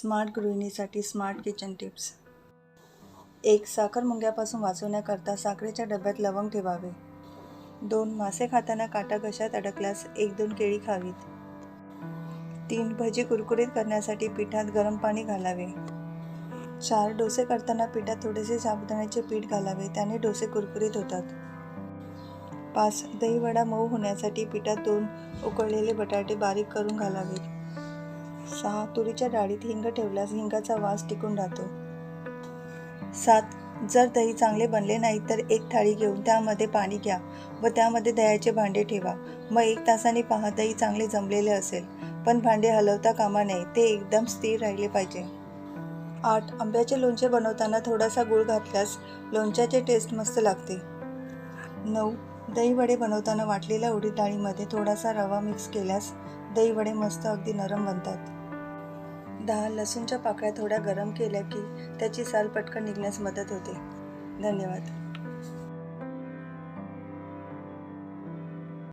Smart गृहिणीसाठी smart kitchen tips. एक साखर मुंग्यापासून वाचवण्याकरता साखरेच्या डब्यात लवंग ठेवावे. दोन मासे खाताना काटा घशात अडकल्यास एक दोन केळी खावीत. तीन भजी कुरकुरीत करण्यासाठी पिठात गरम पाणी घालावे. चार डोसे करताना पिठात थोडेसे साबुदाण्याचे पीठ घालावे त्याने डोसे कुरकुरीत होतात. पाच दहीवडा मऊ होण्यासाठी पिठात दोन उकळलेले बटाटे बारीक करून घालावेत सहा तुरीच्या डाळीत हिंग ठेवल्यास हिंगाचा वास टिकून राहतो. सात जर दही चांगले बनले नाही तर एक थाळी घेऊन त्यामध्ये पाणी घ्या व त्यामध्ये दह्याचे भांडे ठेवा. मग एक तासाने पहा दही चांगले जमलेले असेल पण भांडे हलवता कामा नये ते एकदम स्थिर राहिले पाहिजे. आठ आंब्याचे लोणचे बनवताना थोडासा गूळ घातल्यास लोणच्याचे टेस्ट मस्त लागते. नऊ दही वडे बनवताना वाटलेल्या उडीद डाळीमध्ये थोडासा रवा मिक्स केल्यास दही वडे मस्त अगदी नरम बनतात. दहा लसूणच्या पाकळ्या थोड्या गरम केल्या की त्याची साल पटकन निघण्यास मदत होते. धन्यवाद.